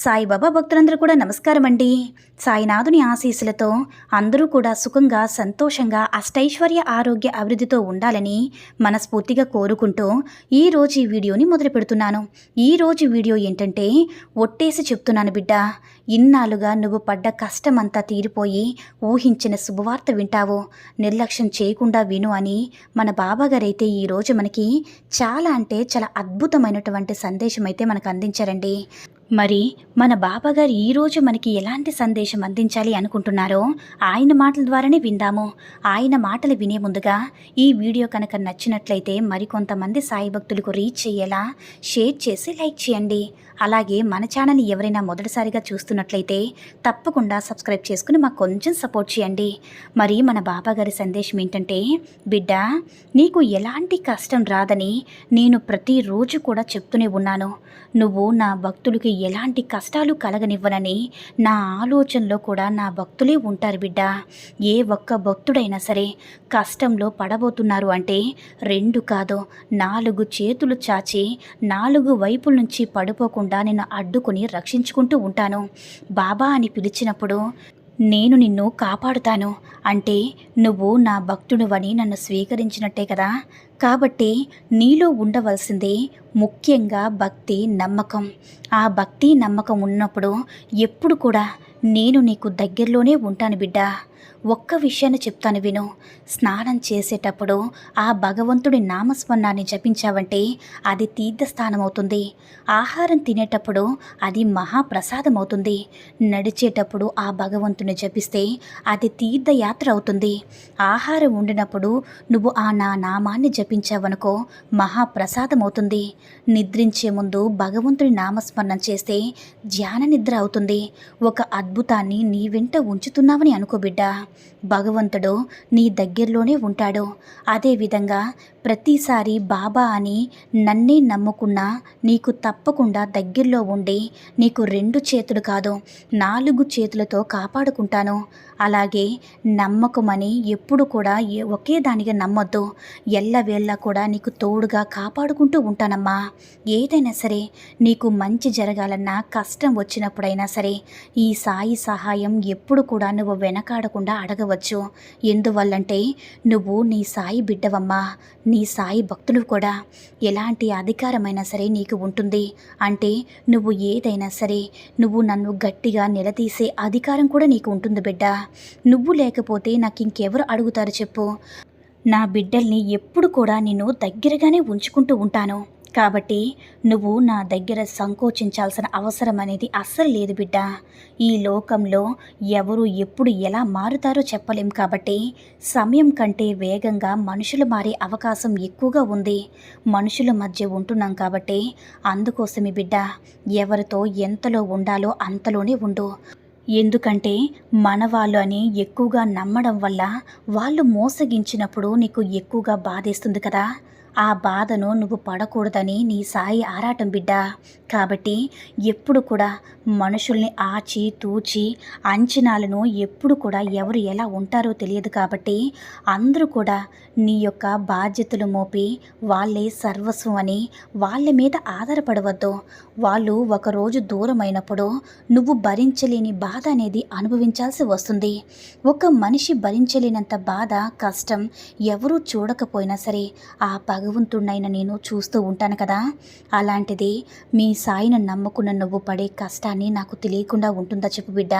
సాయిబాబా భక్తులందరూ కూడా నమస్కారం అండి సాయినాథుని ఆశీస్సులతో అందరూ కూడా సుఖంగా సంతోషంగా అష్టైశ్వర్య ఆరోగ్య అభివృద్ధితో ఉండాలని మనస్ఫూర్తిగా కోరుకుంటూ ఈరోజు ఈ వీడియోని మొదలు పెడుతున్నాను. ఈరోజు వీడియో ఏంటంటే ఒట్టేసి చెప్తున్నాను బిడ్డ. ఇన్నాళ్ళుగా నువ్వు పడ్డ కష్టమంతా తీరిపోయి ఊహించిన శుభవార్త వింటావు. నిర్లక్ష్యం చేయకుండా విను అని మన బాబాగారైతే ఈరోజు మనకి చాలా అంటే చాలా అద్భుతమైనటువంటి సందేశం అయితే మనకు అందించారండి. మరి మన బాబాగారు ఈరోజు మనకి ఎలాంటి సందేశం అందించాలి అనుకుంటున్నారో ఆయన మాటల ద్వారానే విందాము. ఆయన మాటలు వినే ముందుగా ఈ వీడియో కనుక నచ్చినట్లయితే మరికొంతమంది సాయి భక్తులకు రీచ్ చేయేలా షేర్ చేసి లైక్ చేయండి. అలాగే మన ఛానల్ని ఎవరైనా మొదటిసారిగా చూస్తున్నట్లయితే తప్పకుండా సబ్స్క్రైబ్ చేసుకుని మాకు కొంచెం సపోర్ట్ చేయండి. మరి మన బాబాగారి సందేశం ఏంటంటే బిడ్డ నీకు ఎలాంటి కష్టం రాదని నేను ప్రతిరోజు కూడా చెప్తూనే ఉన్నాను. నువ్వు నా భక్తులకి ఎలాంటి కష్టాలు కలగనివ్వనని నా ఆలోచనలో కూడా నా భక్తులే ఉంటారు బిడ్డ. ఏ ఒక్క భక్తుడైనా సరే కష్టంలో పడబోతున్నారు అంటే రెండు కాదు నాలుగు చేతులు చాచి నాలుగు వైపుల నుంచి పడిపోకుండా నేను అడ్డుకుని రక్షించుకుంటూ ఉంటాను. బాబా అని పిలిచినప్పుడు నేను నిన్ను కాపాడుతాను. అంటే నువ్వు నా భక్తుడివని నన్ను స్వీకరించినట్టే కదా. కాబట్టి నీలో ఉండవలసింది ముఖ్యంగా భక్తి నమ్మకం. ఆ భక్తి నమ్మకం ఉన్నప్పుడు ఎప్పుడు కూడా నేను నీకు దగ్గరలోనే ఉంటాను బిడ్డ. ఒక్క విషయాన్ని చెప్తాను విను. స్నానం చేసేటప్పుడు ఆ భగవంతుడి నామస్మరణాన్ని జపించావంటే అది తీర్థస్థానం అవుతుంది ఆహారం తినేటప్పుడు అది మహాప్రసాదం అవుతుంది నడిచేటప్పుడు ఆ భగవంతుని జపిస్తే అది తీర్థయాత్ర అవుతుంది. ఆహారం ఉండినప్పుడు నువ్వు ఆ నా నామాన్ని జపించావనుకో మహాప్రసాదం అవుతుంది నిద్రించే ముందు భగవంతుడి నామస్మరణం చేస్తే ధ్యాన నిద్ర అవుతుంది. ఒక అద్భుతాన్ని నీ వెంట ఉంచుతున్నావని అనుకో కదా భగవంతుడు నీ దగ్గరలోనే ఉంటాడు. అదేవిధంగా ప్రతిసారి బాబా అని నన్నే నమ్ముకున్నా నీకు తప్పకుండా దగ్గరలో ఉండి నీకు రెండు చేతులు కాదు నాలుగు చేతులతో కాపాడుకుంటాను. అలాగే నమ్మకమని ఎప్పుడు కూడా ఒకే దానిగా నమ్మొద్దు. ఎల్లవేళ్ళ కూడా నీకు తోడుగా కాపాడుకుంటూ ఉంటానమ్మా. ఏదైనా సరే నీకు మంచి జరగాలన్నా కష్టం వచ్చినప్పుడైనా సరే ఈ సాయి సహాయం ఎప్పుడు కూడా నువ్వు వెనకాడకుండా అడగవచ్చు. ఎందువల్లంటే నువ్వు నీ సాయి బిడ్డవమ్మా నీ సాయి భక్తులు కూడా. ఎలాంటి అధికారమైనా సరే నీకు ఉంటుంది. అంటే నువ్వు ఏదైనా సరే నువ్వు నన్ను గట్టిగా నిలదీసే అధికారం కూడా నీకు ఉంటుంది బిడ్డ. నువ్వు లేకపోతే నాకు ఇంకెవరు అడుగుతారు చెప్పు. నా బిడ్డల్ని ఎప్పుడు కూడా నేను దగ్గరగానే ఉంచుకుంటూ ఉంటాను. కాబట్టి నువ్వు నా దగ్గర సంకోచించాల్సిన అవసరం అనేది అస్సలు లేదు బిడ్డ. ఈ లోకంలో ఎవరు ఎప్పుడు ఎలా మారుతారో చెప్పలేం కాబట్టి సమయం కంటే వేగంగా మనుషులు మారే అవకాశం ఎక్కువగా ఉంది. మనుషుల మధ్య ఉంటున్నాం కాబట్టి అందుకోసమే బిడ్డ ఎవరితో ఎంతలో ఉండాలో అంతలోనే ఉండు. ఎందుకంటే మనవాళ్ళు అని ఎక్కువగా నమ్మడం వల్ల వాళ్ళు మోసగించినప్పుడు నీకు ఎక్కువగా బాధేస్తుంది కదా. ఆ బాధను నువ్వు పడకూడదని నీ సాయి ఆరాటం బిడ్డ. కాబట్టి ఎప్పుడు కూడా మనుషుల్ని ఆచి తూచి అంచనాలను ఎప్పుడు కూడా ఎవరు ఎలా ఉంటారో తెలియదు కాబట్టి అందరూ కూడా నీ యొక్క బాధ్యతలు మోపి వాళ్ళే సర్వస్వం అని వాళ్ళ మీద ఆధారపడవద్దు. వాళ్ళు ఒకరోజు దూరమైనప్పుడు నువ్వు భరించలేని బాధ అనేది అనుభవించాల్సి వస్తుంది. ఒక మనిషి భరించలేనంత బాధ కష్టం ఎవరూ చూడకపోయినా సరే ఆ పగ భగవంతుడినైన నేను చూస్తూ ఉంటాను కదా. అలాంటిది మీ సాయిని నమ్ముకున్న నువ్వు పడే కష్టాన్ని నాకు తెలియకుండా ఉంటుందా చెప్పు బిడ్డ?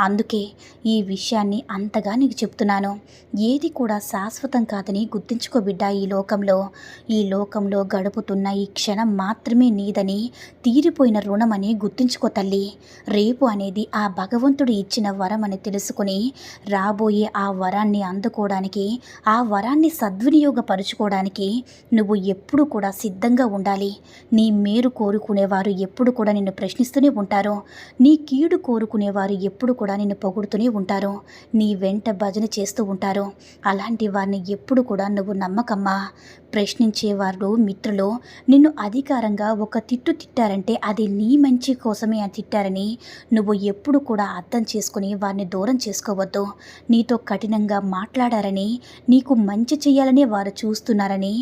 అందుకే ఈ విషయాన్ని అంతగా నీకు చెప్తున్నాను. ఏది కూడా శాశ్వతం కాదని గుర్తించుకో బిడ్డ ఈ లోకంలో. ఈ లోకంలో గడుపుతున్న ఈ క్షణం మాత్రమే నీదని తీరిపోయిన రుణమని గుర్తించుకో తల్లి. రేపు అనేది ఆ భగవంతుడు ఇచ్చిన వరం అని తెలుసుకుని రాబోయే ఆ వరాన్ని అందుకోవడానికి ఆ వరాన్ని సద్వినియోగపరుచుకోవడానికి నువ్వు ఎప్పుడు కూడా సిద్ధంగా ఉండాలి. నీ మేరు కోరుకునేవారు ఎప్పుడు కూడా నిన్ను ప్రశ్నిస్తూనే ఉంటారు. నీ కీడు కోరుకునేవారు ఎప్పుడు కూడా నిన్ను పొగుడుతూనే ఉంటారు. నీ వెంట భజన చేస్తూ ఉంటారు. అలాంటి వారిని ఎప్పుడు కూడా నువ్వు నమ్మకమ్మా. ప్రశ్నించేవారు మిత్రులు నిన్ను అధికారంగా ఒక తిట్టు తిట్టారంటే అది నీ మంచి కోసమే అని తిట్టారని నువ్వు ఎప్పుడు కూడా అర్థం చేసుకుని వారిని దూరం చేసుకోవద్దు. నీతో కఠినంగా మాట్లాడారని నీకు మంచి చేయాలనే వారు చూస్తున్నారని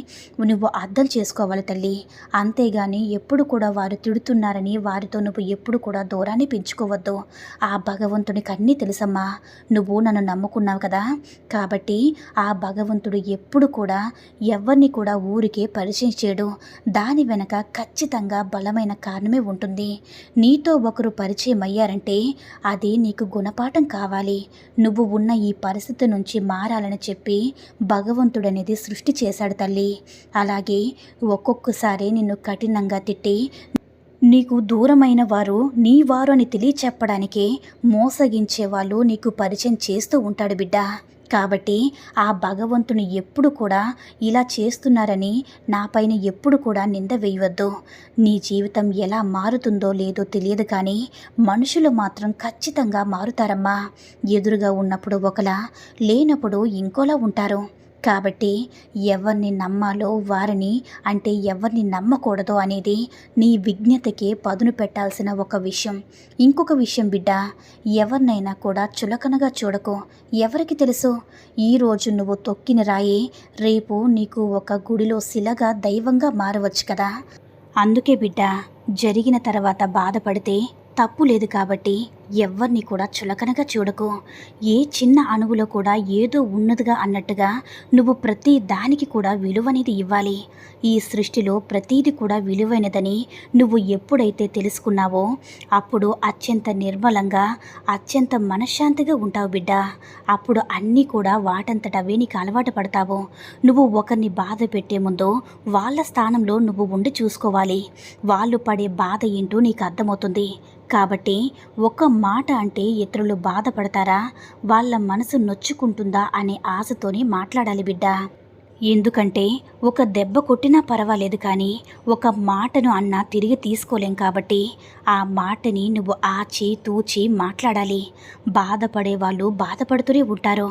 నువ్వు అర్థం చేసుకోవాలి తల్లి. అంతేగాని ఎప్పుడు కూడా వారు తిడుతున్నారని వారితో నువ్వు ఎప్పుడు కూడా దూరాన్ని పెంచుకోవద్దు. ఆ భగవంతునికి అన్నీ తెలుసమ్మా. నువ్వు నన్ను నమ్ముకున్నావు కదా. కాబట్టి ఆ భగవంతుడు ఎప్పుడు కూడా ఎవరిని కూడా ఊరికే పరిచయం చేయడు దాని వెనక ఖచ్చితంగా బలమైన కారణమే ఉంటుంది. నీతో ఒకరు పరిచయం అయ్యారంటే అది నీకు గుణపాఠం కావాలి. నువ్వు ఉన్న ఈ పరిస్థితి నుంచి మారాలని చెప్పి భగవంతుడనేది సృష్టి చేశాడు తల్లి. అలాగే ఒక్కొక్కసారి నిన్ను కఠినంగా తిట్టి నీకు దూరమైన వారు నీ వారు అని తెలియచెప్పడానికే మోసగించే వాళ్ళు నీకు పరిచయం చేస్తూ ఉంటాడు బిడ్డ. కాబట్టి ఆ భగవంతుని ఎప్పుడు కూడా ఇలా చేస్తున్నారని నాపైన ఎప్పుడు కూడా నింద వేయవద్దు. నీ జీవితం ఎలా మారుతుందో లేదో తెలియదు కానీ మనుషులు మాత్రం ఖచ్చితంగా మారుతారమ్మా. ఎదురుగా ఉన్నప్పుడు ఒకలా లేనప్పుడు ఇంకోలా ఉంటారు. కాబట్టి ఎవరిని నమ్మాలో వారిని అంటే ఎవరిని నమ్మకూడదో అనేది నీ విజ్ఞతకే పదును పెట్టాల్సిన ఒక విషయం. ఇంకొక విషయం బిడ్డ ఎవరినైనా కూడా చులకనగా చూడకు. ఎవరికి తెలుసు? ఈరోజు నువ్వు తొక్కిన రాయి రేపు నీకు ఒక గుడిలో శిలగా దైవంగా మారవచ్చు కదా? అందుకే బిడ్డ జరిగిన తర్వాత బాధపడితే తప్పు లేదు కాబట్టి ఎవరిని కూడా చులకనగా చూడకు. ఏ చిన్న అణువులో కూడా ఏదో ఉన్నదిగా అన్నట్టుగా నువ్వు ప్రతి దానికి కూడా విలువనేది ఇవ్వాలి. ఈ సృష్టిలో ప్రతీది కూడా విలువైనదని నువ్వు ఎప్పుడైతే తెలుసుకున్నావో అప్పుడు అత్యంత నిర్మలంగా అత్యంత మనశ్శాంతిగా ఉంటావు బిడ్డ. అప్పుడు అన్నీ కూడా వాటంతటవే నీకు అలవాటు పడతావు. నువ్వు ఒకరిని బాధ పెట్టే ముందు వాళ్ళ స్థానంలో నువ్వు ఉండి చూసుకోవాలి. వాళ్ళు పడే బాధ ఏంటో నీకు అర్థమవుతుంది. కాబట్టి ఒక మాట అంటే ఇతరులు బాధపడతారా? వాళ్ళ మనసు నొచ్చుకుంటుందా అనే ఆశతోనే మాట్లాడాలి బిడ్డ. ఎందుకంటే ఒక దెబ్బ కొట్టినా పర్వాలేదు కానీ ఒక మాటను అన్నా తిరిగి తీసుకోలేం కాబట్టి ఆ మాటని నువ్వు ఆచి తూచి మాట్లాడాలి. బాధపడే వాళ్ళు బాధపడుతూనే ఉంటారు.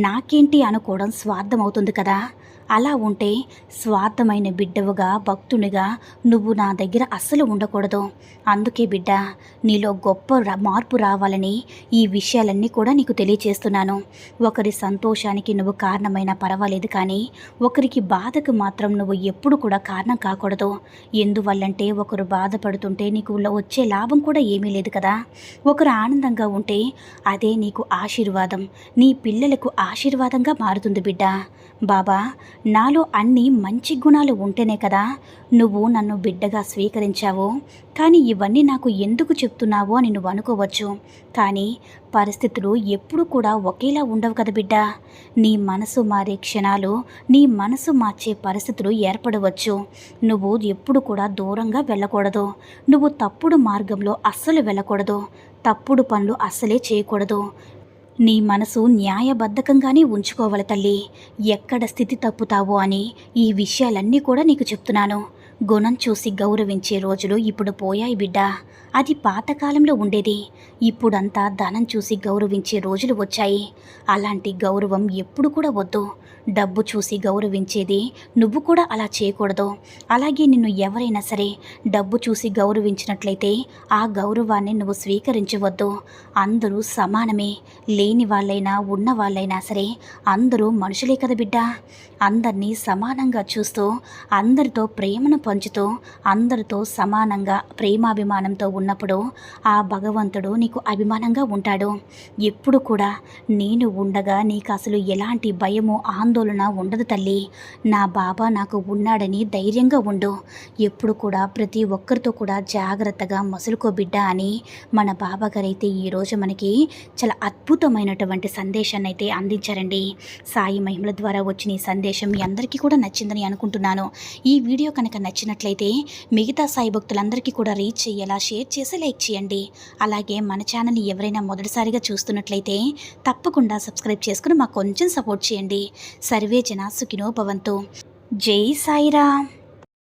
నాకేంటి అనుకోవడం స్వార్థం అవుతుంది కదా? అలా ఉంటే స్వార్థమైన బిడ్డవుగా భక్తునిగా నువ్వు నా దగ్గర అస్సలు ఉండకూడదు. అందుకే బిడ్డ నీలో గొప్ప ర- మార్పు రావాలని ఈ విషయాలన్నీ కూడా నీకు తెలియచేస్తున్నాను. ఒకరి సంతోషానికి నువ్వు కారణమైనా పర్వాలేదు కానీ ఒకరికి బాధకు మాత్రం నువ్వు ఎప్పుడు కూడా కారణం కాకూడదు. ఎందువల్లంటే ఒకరు బాధపడుతుంటే నీకు వచ్చే లాభం కూడా ఏమీ లేదు కదా. ఒకరు ఆనందంగా ఉంటే అదే నీకు ఆశీర్వాదం. నీ పిల్లలకు ఆశీర్వాదంగా మారుతుంది బిడ్డ. బాబా నాలో అన్ని మంచి గుణాలు ఉంటేనే కదా నువ్వు నన్ను బిడ్డగా స్వీకరించావు. కానీ ఇవన్నీ నాకు ఎందుకు చెప్తున్నావు అని నువ్వు అనుకోవచ్చు. కానీ పరిస్థితులు ఎప్పుడు కూడా ఒకేలా ఉండవు కదా బిడ్డ. నీ మనసు మారే క్షణాలు నీ మనసు మార్చే పరిస్థితులు ఏర్పడవచ్చు. నువ్వు ఎప్పుడు కూడా దూరంగా వెళ్ళకూడదు. నువ్వు తప్పుడు మార్గంలో అస్సలు వెళ్ళకూడదు. తప్పుడు పనులు అస్సలే చేయకూడదు. నీ మనసు న్యాయబద్ధకంగానే ఉంచుకోవాలి తల్లి. ఎక్కడ స్థితి తప్పుతావో అని ఈ విషయాలన్నీ కూడా నీకు చెప్తున్నాను. గుణం చూసి గౌరవించే రోజులు ఇప్పుడు పోయాయి బిడ్డ. అది పాతకాలంలో ఉండేది. ఇప్పుడంతా ధనం చూసి గౌరవించే రోజులు వచ్చాయి. అలాంటి గౌరవం ఎప్పుడు కూడా వద్దు. డబ్బు చూసి గౌరవించేది నువ్వు కూడా అలా చేయకూడదు. అలాగే నిన్ను ఎవరైనా సరే డబ్బు చూసి గౌరవించినట్లయితే ఆ గౌరవాన్ని నువ్వు స్వీకరించవద్దు. అందరూ సమానమే. లేని వాళ్ళైనా ఉన్న వాళ్ళైనా సరే అందరూ మనుషులే కదా బిడ్డ. అందరినీ సమానంగా చూస్తూ అందరితో ప్రేమను పంచుతూ అందరితో సమానంగా ప్రేమాభిమానంతో ఉన్నప్పుడు ఆ భగవంతుడు నీకు అభిమానంగా ఉంటాడు. ఎప్పుడు కూడా నేను ఉండగా నీకు అసలు ఎలాంటి భయము ఆందోళన ఉండదు తల్లి. నా బాబా నాకు ఉన్నాడని ధైర్యంగా ఉండు. ఎప్పుడు కూడా ప్రతి ఒక్కరితో కూడా జాగ్రత్తగా మసులుకో బిడ్డ అని మన బాబా గారైతే ఈరోజు మనకి చాలా అద్భుతమైనటువంటి సందేశాన్ని అయితే అందించారండి. సాయి మహిమల ద్వారా వచ్చిన ఈ సందేశం మీ అందరికీ కూడా నచ్చిందని అనుకుంటున్నాను. ఈ వీడియో కనుక నచ్చినట్లయితే మిగతా సాయి భక్తులందరికీ కూడా రీచ్ చేయేలా షేర్ చేసి లైక్ చేయండి. అలాగే మన ఛానల్ని ఎవరైనా మొదటిసారిగా చూస్తున్నట్లయితే తప్పకుండా సబ్స్క్రైబ్ చేసుకుని మాకు కొంచెం సపోర్ట్ చేయండి. సర్వే జన సుఖినో భవంతు. జై సాయిరా